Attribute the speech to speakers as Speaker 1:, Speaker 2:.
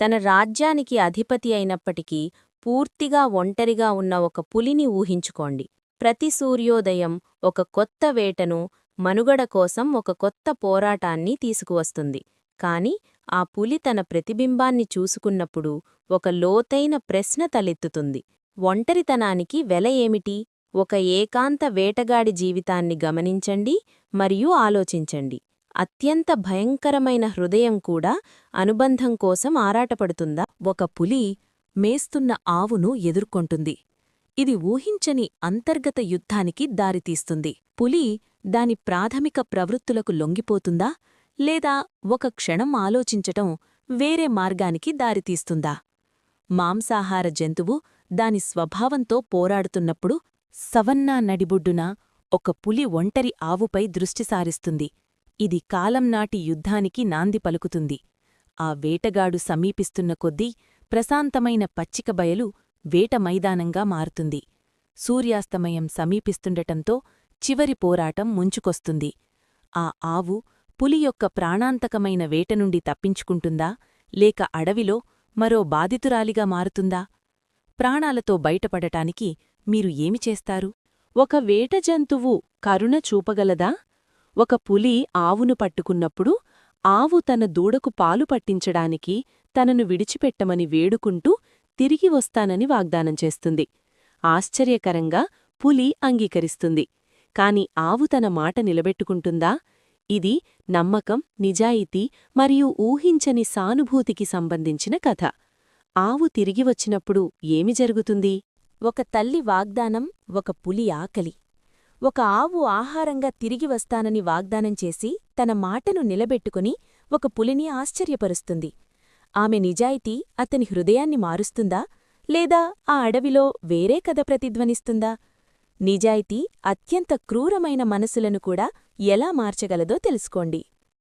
Speaker 1: తన రాజ్యానికి అధిపతి అయినప్పటికీ పూర్తిగా ఒంటరిగా ఉన్న ఒక పులిని ఊహించుకోండి. ప్రతి సూర్యోదయం ఒక కొత్త వేటను మనుగడ కోసం ఒక కొత్త పోరాటాన్ని తీసుకువస్తుంది. కాని ఆ పులి తన ప్రతిబింబాన్ని చూసుకున్నప్పుడు ఒక లోతైన ప్రశ్న తలెత్తుతుంది. ఒంటరితనానికి వెల ఏమిటి? ఒక ఏకాంత వేటగాడి జీవితాన్ని గమనించండి మరియు ఆలోచించండి. అత్యంత భయంకరమైన హృదయం కూడా అనుబంధం కోసం ఆరాటపడుతుందా?
Speaker 2: ఒక పులి మేస్తున్న ఆవును ఎదుర్కొంటుంది. ఇది ఊహించని అంతర్గత యుద్ధానికి దారితీస్తుంది. పులి దాని ప్రాథమిక ప్రవృత్తులకు లొంగిపోతుందా? లేదా ఒక క్షణం ఆలోచించటం వేరే మార్గానికి దారితీస్తుందా? మాంసాహార జంతువు దాని స్వభావంతో పోరాడుతున్నప్పుడు సవన్నా నడిబుడ్డున ఒక పులి ఒంటరి ఆవుపై దృష్టిసారిస్తుంది ఇది కాలంనాటి యుద్ధానికి నాంది పలుకుతుంది. ఆ వేటగాడు సమీపిస్తున్న కొద్దీ ప్రశాంతమైన పచ్చిక బయలు వేట మైదానంగా మారుతుంది. సూర్యాస్తమయం సమీపిస్తుండటంతో చివరి పోరాటం ముంచుకొస్తుంది. ఆ ఆవు పులి యొక్క ప్రాణాంతకమైన వేట నుండి తప్పించుకుంటుందా? లేక అడవిలో మరో బాధితురాలిగా మారుతుందా? ప్రాణాలతో బయటపడటానికి మీరు ఏమి చేస్తారు?
Speaker 3: ఒక వేట జంతువు కరుణ చూపగలదా? ఒక పులి ఆవును పట్టుకున్నప్పుడు ఆవు తన దూడకు పాలు పట్టించడానికి తనను విడిచిపెట్టమని వేడుకుంటూ తిరిగి వస్తానని వాగ్దానం చేస్తుంది. ఆశ్చర్యకరంగా పులి అంగీకరిస్తుంది. కాని ఆవు తన మాట నిలబెట్టుకుంటుందా? ఇది నమ్మకం నిజాయితీ మరియు ఊహించని సానుభూతికి సంబంధించిన కథ. ఆవు తిరిగి వచ్చినప్పుడు ఏమి జరుగుతుంది?
Speaker 2: ఒక తల్లి వాగ్దానం ఒక పులి ఆకలి. ఒక ఆవు ఆహారంగా తిరిగి వస్తానని వాగ్దానం చేసి తన మాటను నిలబెట్టుకుని ఒక పులిని ఆశ్చర్యపరుస్తుంది. ఆమె నిజాయితీ అతని హృదయాన్ని మారుస్తుందా? లేదా ఆ అడవిలో వేరే కథ ప్రతిధ్వనిస్తుందా? నిజాయితీ అత్యంత క్రూరమైన మనసులను కూడా ఎలా మార్చగలదో తెలుసుకోండి.